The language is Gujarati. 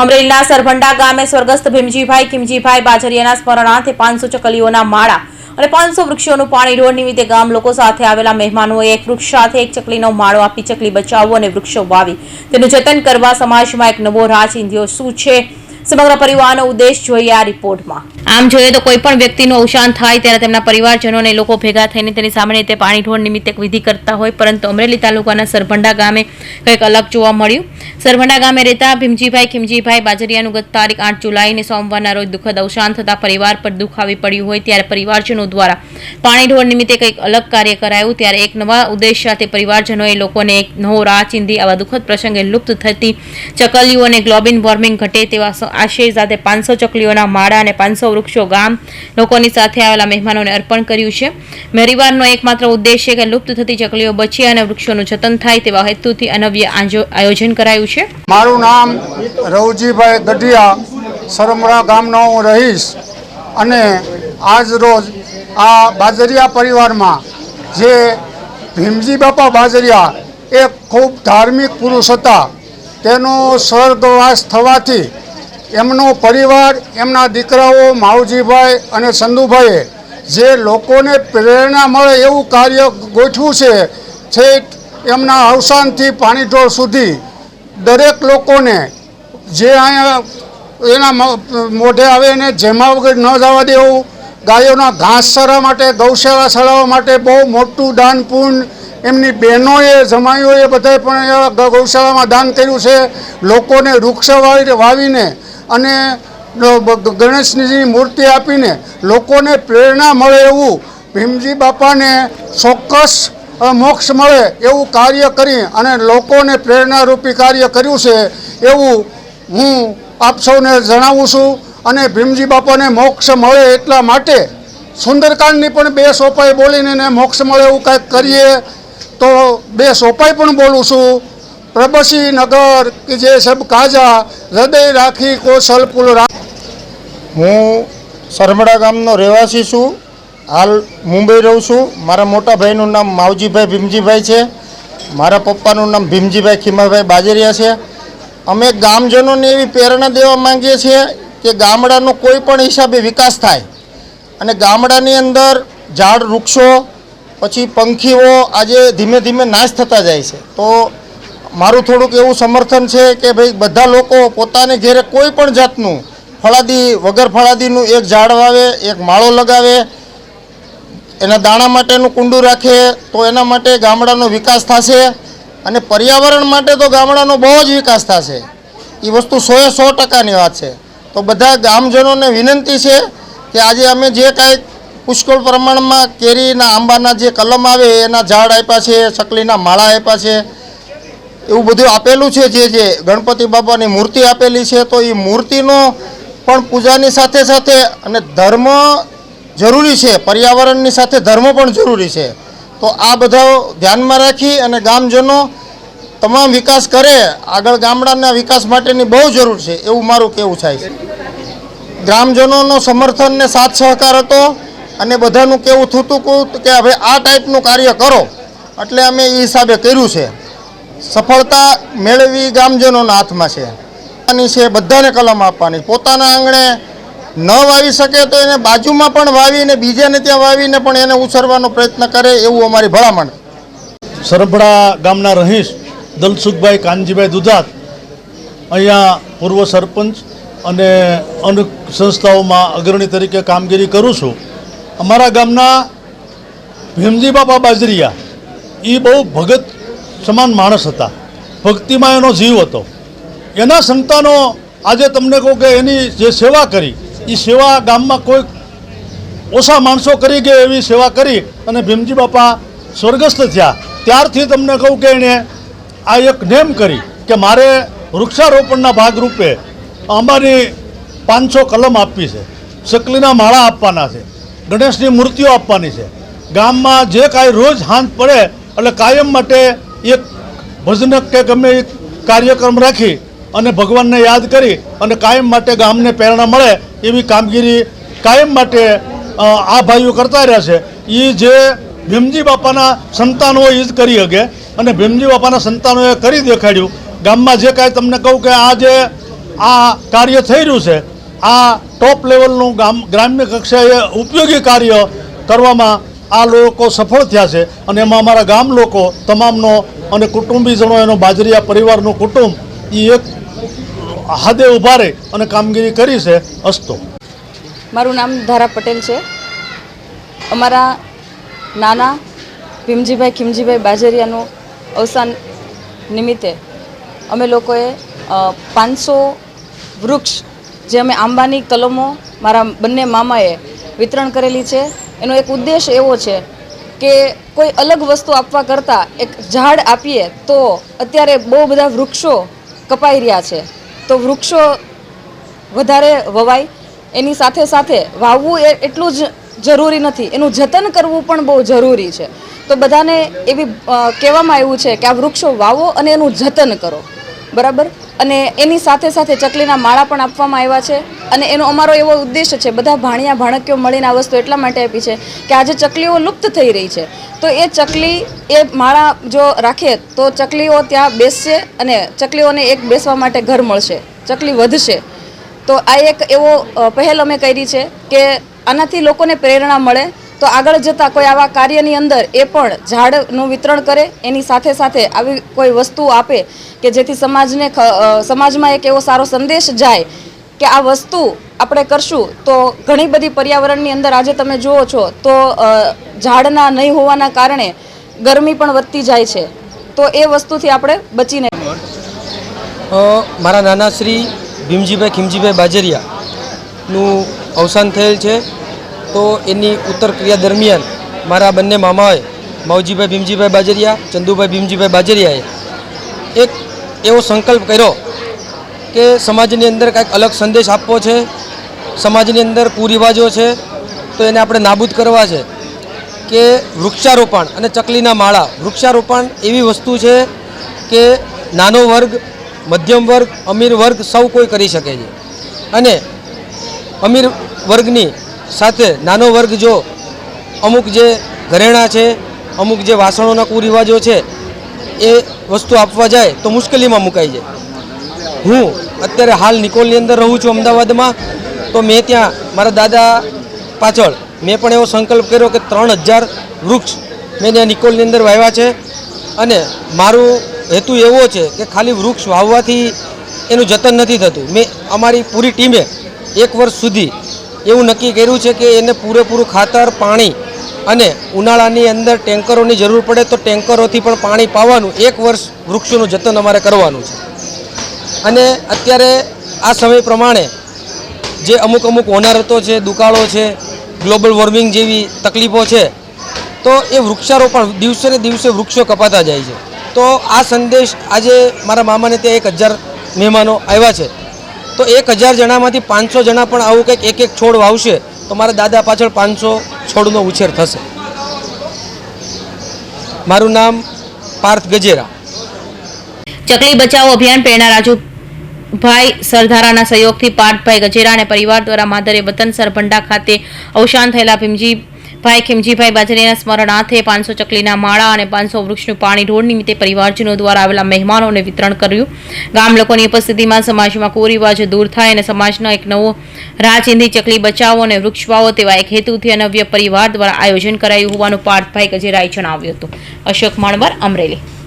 અમરેલીના સરભંડા ગામે સ્વર્ગસ્થ ભીમજીભાઈ કિમજીભાઈ બાજરિયાના સ્મરણાર્થે પાંચસો ચકલીઓના માળા અને પાંચસો વૃક્ષોનું પાણી ઢોળ નિમિત્તે ગામ લોકો સાથે આવેલા મહેમાનોએ એક વૃક્ષ સાથે એક ચકલીનો માળો આપી ચકલી બચાવો અને વૃક્ષો વાવી. તેનું જતન કરવા સમાજમાં એક નવો રાહ ચિંધ્યો શું છે? સમગ્ર પરિવારનો ઉદ્દેશ જોઈએ આ રિપોર્ટમાં. આમ જોઈએ તો કોઈ પણ વ્યક્તિનું અવસાન થાય ત્યારે તેમના પરિવારજનો અને લોકો ભેગા થઈને તેની સામાન્ય રીતે પાણી ઢોળ નિમિત્તે વિધિ કરતા હોય, પરંતુ અમરેલી તાલુકાના સરભંડા ગામે કંઈક અલગ જોવા મળ્યું. સરભંડા ગામે રહેતા ભીમજીભાઈ ખીમજીભાઈ બાજરિયાનું ગત તારીખ આઠ જુલાઈને સોમવારના રોજ દુઃખદ અવસાન થતા પરિવાર પર દુઃખ આવી પડ્યું હોય ત્યારે પરિવારજનો દ્વારા પાણી ઢોળ નિમિત્તે કંઈક અલગ કાર્ય કરાયું. ત્યારે એક નવા ઉદ્દેશ સાથે પરિવારજનોએ લોકોને એક નવો રાહ ચીંધી આવા દુઃખદ પ્રસંગે લુપ્ત થતી ચકલીઓ અને ગ્લોબિન વોર્મિંગ ઘટે તેવા આશય સાથે પાંચસો ચકલીઓના માળા અને પાંચસો વૃક્ષો ગામ લોકોની સાથે આવેલા મહેમાનોને અર્પણ કર્યું છે. મેરીવારનો એકમાત્ર ઉદ્દેશ છે કે લુપ્ત થતી ચકલીઓ બચી અને વૃક્ષોનું જતન થાય તેવા હેતુથી અનવ્ય આયોજન કરાયું છે. મારું નામ રવજીભાઈ ગઢિયા સરમરા ગામનો હું રહીશ અને આજ રોજ આ બાજરિયા પરિવારમાં જે ભીમજી બાપા બાજરિયા એક ખૂબ ધાર્મિક પુરુષ હતા. તેનો સ્વર્ગવાસ થવાથી એમનો પરિવાર, એમના દીકરાઓ માવજીભાઈ અને સંધુભાઈએ જે લોકોને પ્રેરણા મળે એવું કાર્ય ગોઠવું છે, છેક એમના અવસાનથી પાણીઢોળ સુધી દરેક લોકોને જે અહીંયા એના મોઢે આવે એને જેમાં વગર ન જવા દેવું, ગાયોના ઘાસ ચરવા માટે, ગૌશાળા ચલાવવા માટે બહુ મોટું દાન એમની બહેનોએ જમાઈઓએ બધાએ પણ ગૌશાળામાં દાન કર્યું છે. લોકોને વૃક્ષ વાવી વાવીને અને ગણેશજીની મૂર્તિ આપીને લોકોને પ્રેરણા મળે એવું ભીમજી બાપાને ચોક્કસ મોક્ષ મળે એવું કાર્ય કરી અને લોકોને પ્રેરણારૂપી કાર્ય કર્યું છે એવું હું આપ સૌને જણાવું છું અને ભીમજી બાપાને મોક્ષ મળે એટલા માટે સુંદરકાંડની પણ બે સોપાઈ બોલીને મોક્ષ મળે એવું કાંઈક કરીએ તો બે સોપાઈ પણ બોલું છું. પ્રબસી નગર કે જે સબ કાજા હૃદય રાખી કોશલ પુલ હું સરમડા ગામનો રહેવાસી છું. હાલ મુંબઈ રહું છું. મારા મોટા ભાઈનું નામ માવજીભાઈ ભીમજીભાઈ છે. મારા પપ્પાનું નામ ભીમજીભાઈ ખીમાભાઈ બાજરિયા છે. અમે ગામજનોને એવી પ્રેરણા દેવા માંગીએ છીએ કે ગામડાનો કોઈ પણ હિસાબે વિકાસ થાય અને ગામડાની અંદર ઝાડ, વૃક્ષો, પછી પંખીઓ આજે ધીમે ધીમે નાશ થતા જાય છે. તો મારું થોડુંક એવું સમર્થન છે કે ભાઈ બધા લોકો પોતાને ઘેરે કોઈ પણ જાતનું ફળાદી, વગર ફળાદીનું એક ઝાડ વાવે, એક માળો લગાવે, એના દાણા માટેનું કુંડું રાખે, તો એના માટે ગામડાનો વિકાસ થશે અને પર્યાવરણ માટે તો ગામડાનો બહુ જ વિકાસ થશે. એ વસ્તુ સોએ સો ટકાની વાત છે. તો બધા ગામજનોને વિનંતી છે કે આજે અમે જે કાંઈ પુષ્કળ પ્રમાણમાં કેરીના આંબાના જે કલમ આવે, એના ઝાડ આપ્યા છે ચકલીના માળા આપ્યા છે એવું બધું આપેલું છે જે જે ગણપતિ બાબાની મૂર્તિ આપેલી છે, તો એ મૂર્તિનો પણ પૂજાની સાથે સાથે અને ધર્મ જરૂરી છે, પર્યાવરણની સાથે ધર્મ પણ જરૂરી છે. તો આ બધા ધ્યાનમાં રાખી અને ગામજનો તમામ વિકાસ કરે, આગળ ગામડાના વિકાસ માટેની બહુ જરૂર છે, એવું મારું કહેવું થાય છે. ગ્રામજનોનો સમર્થન ને સાથ સહકાર હતો અને બધાનું કેવું થતું હતું કે હવે આ ટાઈપનું કાર્ય કરો, એટલે અમે એ હિસાબે કર્યું છે. સફળતા મેળવી ગામજનોના હાથમાં છે. આની છે, બધાને કલમ આપવાની. પોતાના આંગણે ન વાવી શકે તો એને બાજુમાં પણ વાવીને, બીજાને ત્યાં વાવીને પણ એને ઉછરવાનો પ્રયત્ન કરે એવું અમારી ભલામણ. સરભડા ગામના રહીશ દલસુખભાઈ કાનજીભાઈ દુધાત, અહીંયા પૂર્વ સરપંચ અને અનેક સંસ્થાઓમાં અગ્રણી તરીકે કામગીરી કરું છું. અમારા ગામના ભીમજી બાપા બાજરીયા એ બહુ ભગત સમાન માણસ હતા. ભક્તિમાં એનો જીવ હતો. એના સંતાનો આજે તમને કહું કે એની જે સેવા કરી, એ સેવા ગામમાં કોઈ ઓછા માણસો કરી ગયા એવી સેવા કરી અને ભીમજી બાપા સ્વર્ગસ્થ થયા. ત્યારથી તમને કહું કે એણે આ એક નેમ કરી કે મારે વૃક્ષારોપણના ભાગરૂપે અમારી પાંચસો કલમ આપવી છે. શકલીના માળા આપવાના છે. ગણેશની મૂર્તિઓ આપવાની છે. ગામમાં જે કાંઈ રોજ હાંજ પડે એટલે કાયમ માટે એક ભજનક કે ગમે એ કાર્યક્રમ રાખી અને ભગવાનને યાદ કરી અને કાયમ માટે ગામને પ્રેરણા મળે એવી કામગીરી કાયમ માટે આ ભાઈઓ કરતા રહ્યા છે. એ જે ભીમજી બાપાના સંતાનોએ એ જ કરી શકે અને ભીમજી બાપાના સંતાનોએ કરી દેખાડ્યું. ગામમાં જે કાંઈ તમને કહું કે આ જે, આ કાર્ય થઈ રહ્યું છે, આ ટોપ લેવલનું ગામ, ગ્રામ્ય કક્ષાએ ઉપયોગી કાર્ય કરવામાં આ લોકો સફળ થયા છે અને એમાં અમારા ગામ લોકો તમામનો અને કુટુંબીજનો, એનો બાજરીયા પરિવારનું કુટુંબ એ એક હાદે ઊભા રહી અને કામગીરી કરી છે અસ્તો. મારું નામ ધારા પટેલ છે. અમારા નાના ભીમજીભાઈ ખીમજીભાઈ બાજરિયાનું અવસાન નિમિત્તે અમે લોકોએ પાંચસો વૃક્ષ જે અમે આંબાની કલમો મારા બંને મામાએ વિતરણ કરેલી છે. એનો એક ઉદ્દેશ એવો છે કે કોઈ અલગ વસ્તુ આપવા કરતાં એક ઝાડ આપીએ તો અત્યારે બહુ બધા વૃક્ષો કપાઈ રહ્યા છે. તો વૃક્ષો વધારે વવાય, એની સાથે સાથે વાવવું એ એટલું જ જરૂરી નથી. એનું જતન કરવું પણ બહુ જરૂરી છે. તો બધાને એવી કહેવામાં આવ્યું છે કે આ વૃક્ષો વાવો અને એનું જતન કરો. બરાબર? અને એની સાથે સાથે ચકલીના માળા પણ આપવામાં આવ્યા છે. અને એનો અમારો એવો ઉદ્દેશ છે, બધા ભાણિયા ભાણકીઓ મળીને આ વસ્તુ એટલા માટે આપી છે કે આજે ચકલીઓ લુપ્ત થઈ રહી છે. તો એ ચકલી, એ માળા જો રાખે તો ચકલીઓ ત્યાં બેસશે અને ચકલીઓને એક બેસવા માટે ઘર મળશે, ચકલી વધશે. તો આ એક એવો પહેલ અમે કરી છે કે આનાથી લોકોને પ્રેરણા મળે તો આગળ જતાં કોઈ આવા કાર્યની અંદર એ પણ ઝાડનું વિતરણ કરે, એની સાથે સાથે આવી કોઈ વસ્તુ આપે કે જેથી સમાજને સમાજમાં એક એવો સારો સંદેશ જાય કે આ વસ્તુ આપણે કરશું, તો ઘણી બધી પર્યાવરણની અંદર આજે તમે જુઓ છો, તો ઝાડના નહીં હોવાના કારણે ગરમી પણ વધતી જાય છે. તો એ વસ્તુથી આપણે બચીને મારા નાના શ્રી ભીમજીભાઈ ખીમજીભાઈ બાજરિયાનું અવસાન થયેલ છે. તો એની ઉત્તર ક્રિયા દરમિયાન મારા બંને મામાએ માવજીભાઈ ભીમજીભાઈ બાજરિયા, ચંદુભાઈ ભીમજીભાઈ બાજરિયાએ એક એવો સંકલ્પ કર્યો કે સમાજની અંદર કાંઈક અલગ સંદેશ આપવો છે, સમાજની અંદર કુરિવાજો છે, તો એને આપણે નાબૂદ કરવા છે કે વૃક્ષારોપણ અને ચકલીના માળા, વૃક્ષારોપણ એવી વસ્તુ છે કે નાનો વર્ગ, મધ્યમ વર્ગ, અમીર વર્ગ સૌ કોઈ કરી શકે છે. અને અમીર વર્ગની સાથે નાનો વર્ગ જો અમુક જે ઘરેણાં છે, અમુક જે વાસણોના કુરિવાજો છે, એ વસ્તુ આપવા જાય તો મુશ્કેલીમાં મુકાઈ જાય. હું અત્યારે હાલ નિકોલની અંદર રહું છું અમદાવાદમાં, તો મેં ત્યાં મારા દાદા પાછળ મેં પણ એવો સંકલ્પ કર્યો કે ત્રણ હજાર વૃક્ષ મેં ત્યાં નિકોલની અંદર વાવ્યા છે. અને મારું હેતુ એવો છે કે ખાલી વૃક્ષ વાવવાથી એનું જતન નથી થતું. મેં અમારી પૂરી ટીમે એક વર્ષ સુધી એવું નક્કી કર્યું છે કે એને પૂરેપૂરું ખાતર, પાણી અને ઉનાળાની અંદર ટેન્કરોની જરૂર પડે તો ટેન્કરોથી પણ પાણી પાવાનું, એક વર્ષ વૃક્ષોનું જતન અમારે કરવાનું છે. અને અત્યારે આ સમય પ્રમાણે જે અમુક અમુક હોનારતો છે, દુકાળો છે, ગ્લોબલ વોર્મિંગ જેવી તકલીફો છે, તો એ વૃક્ષારોપણ દિવસે ને દિવસે વૃક્ષો કપાતા જાય છે. તો આ સંદેશ આજે મારા મામાને ત્યાં એક હજાર મહેમાનો આવ્યા છે. તો એક હજાર જણામાંથી પાંચસો જણા પણ આવું કંઈક એક એક છોડ વાવશે તો મારા દાદા પાછળ પાંચસો છોડનો ઉછેર થશે. મારું નામ પાર્થ ગજેરા. ચકલી બચાવો અભિયાન પ્રેરણા રાજુભાઈ સરધારાના સહયોગથી પાર્થભાઈ ગજેરા અને પરિવાર દ્વારા માધરે વતન સરભંડા ખાતે અવસાન થયેલા ભીમજીભાઈ ખીમજીભાઈ બાજરીના સ્મરણાર્થે પાંચસો ચકલીના માળા અને પાંચસો વૃક્ષનું પાણી ઢોળ નિમિત્તે પરિવારજનો દ્વારા આવેલા મહેમાનોને વિતરણ કર્યું. ગામ લોકોની ઉપસ્થિતિમાં સમાજમાં કુરિવાજ દૂર થાય અને સમાજનો એક નવો રાચિંધી ચકલી બચાવો અને વૃક્ષ વાવો તેવા એક હેતુથી અનવ્ય પરિવાર દ્વારા આયોજન કરાયું હોવાનું પાર્થભાઈ ગજેરાએ જણાવ્યું હતું. અશોક માણવર, અમરેલી.